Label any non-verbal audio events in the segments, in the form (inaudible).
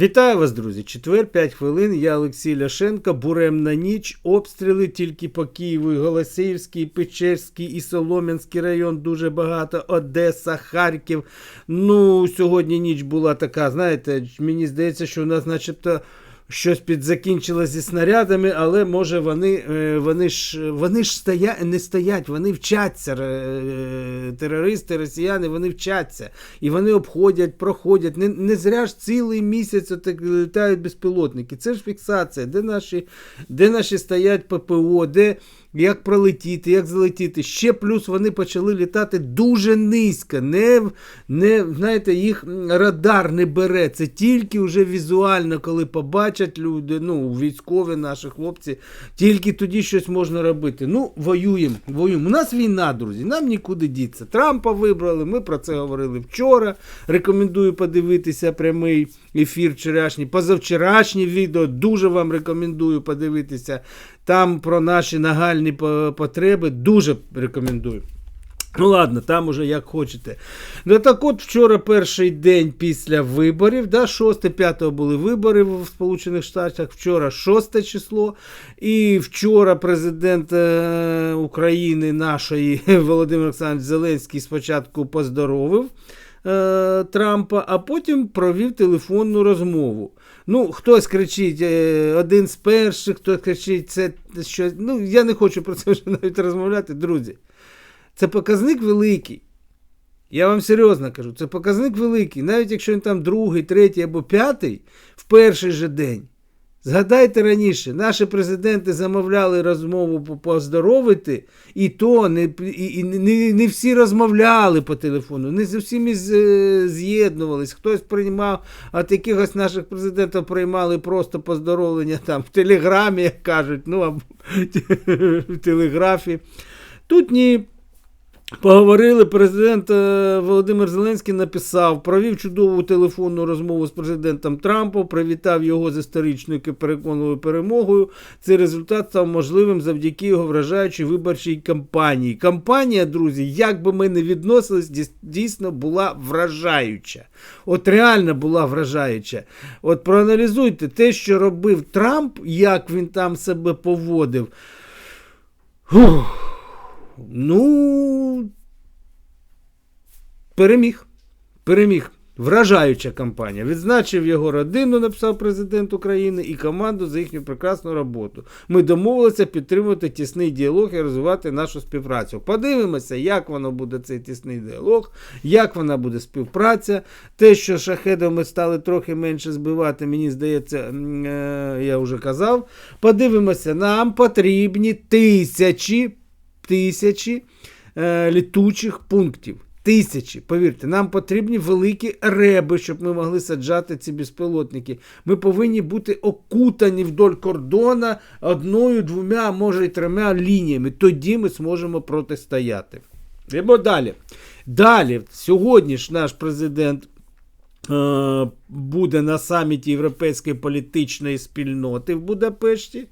Вітаю вас, друзі! Четвер, 5 хвилин. Я Олексій Ляшенко. Буремна ніч. Обстріли тільки по Києву, Голосіївський, Печерський, і Солом'янський район дуже багато. Одеса, Харків. Ну, сьогодні ніч була така. Знаєте, мені здається, що у нас, начебто. Щось підзакінчило зі снарядами, але може вони е, вони ж вони ж стоя, не стоять, вони вчаться. е, Терористи, росіяни, вони вчаться. І вони обходять, проходять. Не, не зря ж цілий місяць отак літають безпілотники. Це ж фіксація, де наші, де наші стоять ППО, де як пролетіти, як залетіти. Ще плюс вони почали літати дуже низько. Не, не, знаєте, їх радар не бере. Це тільки вже візуально, коли побачать люди, ну, військові наші хлопці, тільки тоді щось можна робити. Ну, воюємо, воюємо. У нас війна, друзі, нам нікуди діться. Трампа вибрали, ми про це говорили вчора. Рекомендую подивитися прямий ефір вчорашній. Позавчорашнє відео дуже вам рекомендую подивитися. Там про наші нагальні потреби дуже рекомендую. Ну ладно, там уже як хочете. Ну так от вчора перший день після виборів, да, 6-5 були вибори в Сполучених Штатах, вчора 6 число. І вчора президент е, України нашої (laughs) Володимир Олександрович Зеленський спочатку поздоровив е, Трампа, а потім провів телефонну розмову. Ну, хтось кричить, е, один з перших, хтось кричить, це щось. Ну, я не хочу про це вже навіть розмовляти, друзі. Це показник великий. Я вам серйозно кажу, це показник великий. Навіть якщо він там другий, третій або п'ятий в перший же день. Згадайте раніше, наші президенти замовляли розмову поздоровити, і то не, і, не, не всі розмовляли по телефону, не з усіми е, з'єднувались. Хтось приймав, от якихось наших президентів приймали просто поздоровлення там в телеграмі, як кажуть, ну або (laughs) в телеграфі. Тут ні. Поговорили, президент е, Володимир Зеленський написав, провів чудову телефонну розмову з президентом Трампом, привітав його з історичною переконливою перемогою. Цей результат став можливим завдяки його вражаючій виборчій кампанії. Кампанія, друзі, як би ми не відносились, дійсно була вражаюча. От реально була вражаюча. От проаналізуйте те, що робив Трамп, як він там себе поводив. Фух. Ну, переміг. Переміг. Вражаюча кампанія. Відзначив його родину, написав президент України, і команду за їхню прекрасну роботу. Ми домовилися підтримувати тісний діалог і розвивати нашу співпрацю. Подивимося, як воно буде цей тісний діалог, як вона буде співпраця. Те, що шахедом ми стали трохи менше збивати, мені здається, е, я вже казав. Подивимося, нам потрібні тисячі тисячі е, літучих пунктів. Тисячі, повірте, нам потрібні великі реби, щоб ми могли саджати ці безпілотники. Ми повинні бути окутані вдоль кордона одною, двома, може й трьома лініями. Тоді ми зможемо протистояти. Йдемо далі. Далі, сьогодні ж наш президент буде на саміті Європейської політичної спільноти в Будапешті.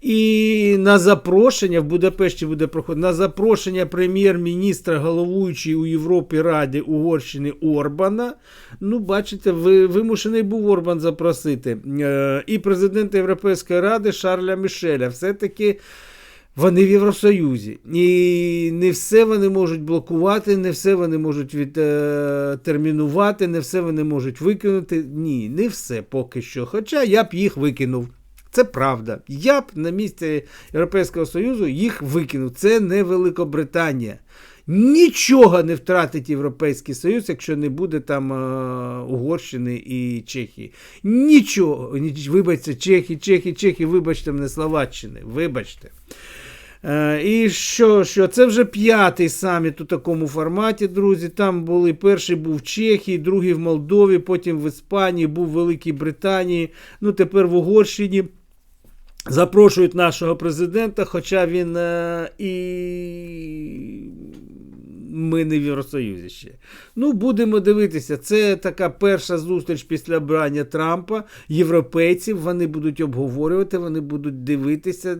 І на запрошення в Будапешті буде проходити на запрошення прем'єр-міністра головуючої у Європі Раді Угорщини Орбана. Ну, бачите, вимушений був Орбан запросити. Е, і президента Європейської ради Шарля Мішеля. Все-таки. Вони в Євросоюзі. І не все вони можуть блокувати, не все вони можуть відтермінувати, не все вони можуть викинути. Ні, не все поки що. Хоча я б їх викинув. Це правда. Я б на місці Європейського Союзу їх викинув. Це не Великобританія. Нічого не втратить Європейський Союз, якщо не буде там е, Угорщини і Чехії. Нічого. Вибачте, Чехії, Чехії, Чехії, вибачте мене, Словаччини. Вибачте. Е, І що, що? Це вже п'ятий саміт у такому форматі, друзі. Там були перший був в Чехії, другий в Молдові, потім в Іспанії, був в Великій Британії, ну тепер в Угорщині. Запрошують нашого президента, хоча він е, і ми не в Євросоюзі ще. Ну, будемо дивитися. Це така перша зустріч після обрання Трампа. Європейців вони будуть обговорювати, вони будуть дивитися, е,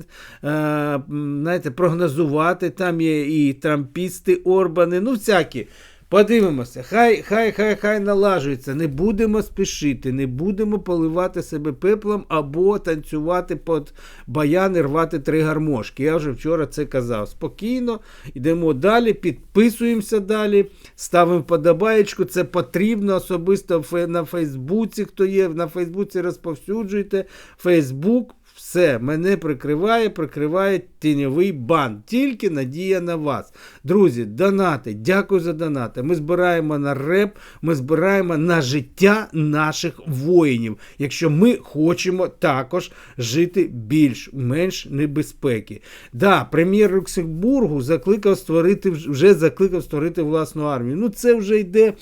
знаєте, прогнозувати. Там є і трампісти, Орбани, ну всякі. Подивимося, хай, хай, хай, хай налажується. Не будемо спішити, не будемо поливати себе пеплом або танцювати під баяни, рвати три гармошки. Я вже вчора це казав. Спокійно, йдемо далі, підписуємося далі, ставимо вподобаєчку. Це потрібно особисто на Фейсбуці. Хто є на Фейсбуці, розповсюджуйте. Фейсбук. Все, мене прикриває, прикриває тіньовий бан. Тільки надія на вас. Друзі, донати, дякую за донати. Ми збираємо на реп, ми збираємо на життя наших воїнів. Якщо ми хочемо також жити більш-менш небезпеки. Да, прем'єр Люксембургу закликав створити вже закликав створити власну армію. Ну це вже йде.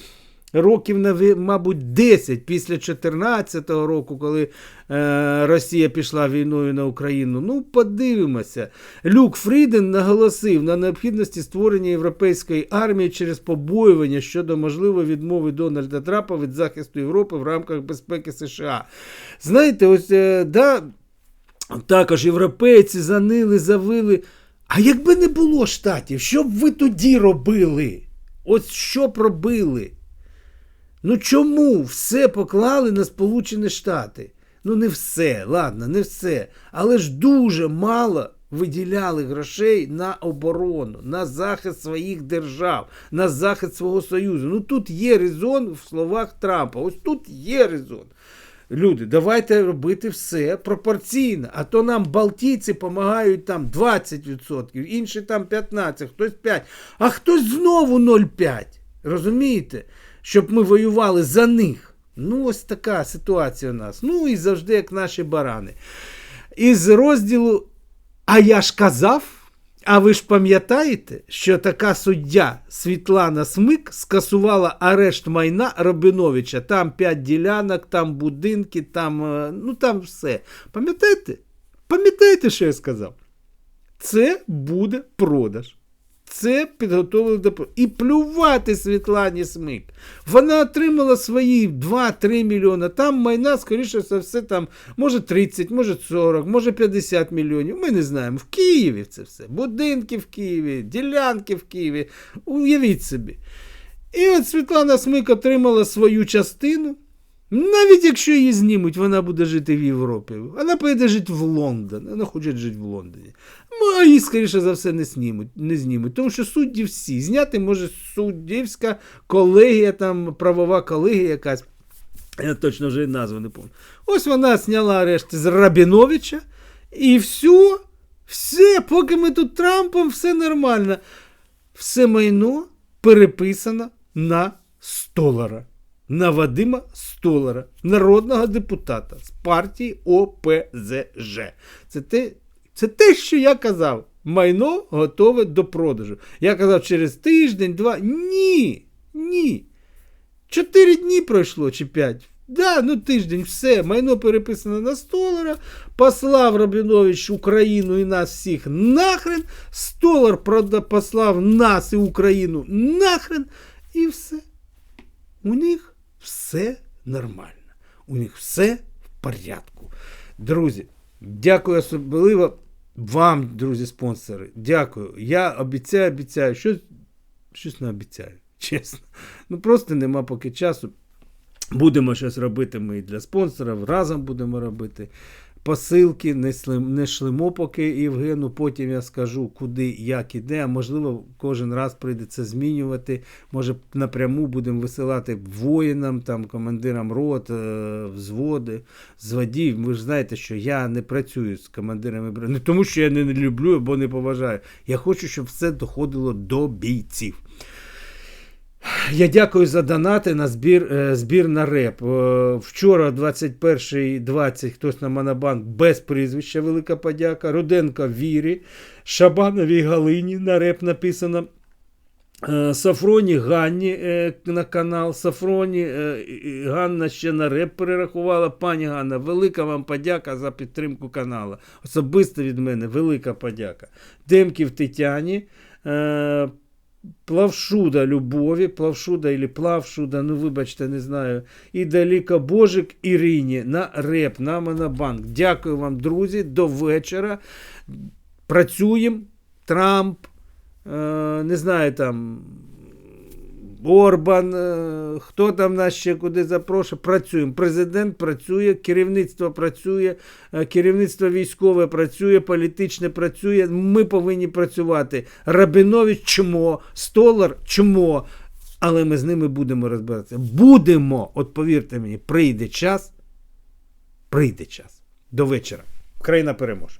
Років, мабуть, 10 після 2014 року, коли е, Росія пішла війною на Україну. Ну, подивимося. Люк Фріден наголосив на необхідності створення європейської армії через побоювання щодо можливої відмови Дональда Трампа від захисту Європи в рамках безпеки США. Знаєте, ось е, да, також європейці занили, завили. А якби не було штатів, що б ви тоді робили? Ось що б робили? Ну чому все поклали на Сполучені Штати? Ну не все, ладно, не все. Але ж дуже мало виділяли грошей на оборону, на захист своїх держав, на захист свого союзу. Ну тут є резон в словах Трампа. Ось тут є резон. Люди, давайте робити все пропорційно. А то нам Балтійці допомагають там 20%, інші там 15%, хтось 5%, а хтось знову 0,5%. Розумієте? Щоб ми воювали за них. Ну, ось така ситуація у нас. Ну і завжди як наші барани. Із розділу А я ж казав. А ви ж пам'ятаєте, що така суддя Світлана Смик скасувала арешт майна Рабиновича. Там п'ять ділянок, там будинки, там, е, ну там все. Пам'ятаєте? Пам'ятаєте, що я сказав? Це буде продаж. Це підготовили до І плювати Світлані Смик. Вона отримала свої 2-3 мільйони. Там майна, скоріше за все, там, може 30, може 40, може 50 мільйонів. Ми не знаємо. В Києві це все. Будинки в Києві, ділянки в Києві. Уявіть собі. І от Світлана Смик отримала свою частину. Навіть якщо її знімуть, вона буде жити в Європі. Вона поїде жити в Лондон. Вона хоче жити в Лондоні. Ну, а її, скоріше за все, не знімуть, не знімуть. Тому що судді всі. Зняти може суддівська колегія, там, правова колегія якась. Я точно вже назву не пам'ятаю. Ось вона зняла арешт з Рабіновича. І все, все, поки ми тут Трампом, все нормально. Все майно переписано на Столара. На Вадима Столара, народного депутата з партії ОПЗЖ. Це те, це те, що я казав. Майно готове до продажу. Я казав через тиждень, два. Ні. Ні. Чотири дні пройшло чи п'ять. Да, ну тиждень, все, майно переписано на Столара, послав Рабінович Україну і нас всіх нахрен, Столар прода- послав нас і Україну нахрен, і все. У них все нормально. У них все в порядку. Друзі, дякую особливо вам, друзі-спонсори. Дякую. Я обіцяю, обіцяю, щось, щось не обіцяю, (laughs) чесно. Ну просто нема поки часу. Будемо щось робити ми і для спонсорів, разом будемо робити. Посилки не, слим, не шлемо поки Євгену, потім я скажу, куди, як іде. А можливо, кожен раз прийдеться змінювати. Може, напряму будемо висилати воїнам, там, командирам рот, е, взводи, зводів. Ви ж знаєте, що я не працюю з командирами Не тому, що я не люблю або не поважаю. Я хочу, щоб все доходило до бійців. Я дякую за донати на збір, е, збір на реп. Е, Вчора, 21.20, хтось на Монобанк без прізвища, велика подяка. Руденко Вірі, Шабановій Галині на реп написано. Е, Сафроні Ганні на канал. Сафроні Ганна ще на реп перерахувала. Пані Ганна, велика вам подяка за підтримку каналу. Особисто від мене велика подяка. Демків Тетяні. Плавшуда Любові, Плавшуда или Плавшуда, ну вибачте, не знаю. І Даліка Божик Ірині на реп, на Монобанк. Дякую вам, друзі. До вечора. Працюємо. Трамп, е, не знаю там. Орбан, е, хто там нас ще куди запрошує, працюємо. Президент працює, керівництво працює, е, керівництво військове працює, політичне працює. Ми повинні працювати. Рабінович чмо, Столар чмо. Але ми з ними будемо розбиратися. Будемо, от повірте мені, прийде час, прийде час. До вечора. Країна переможе.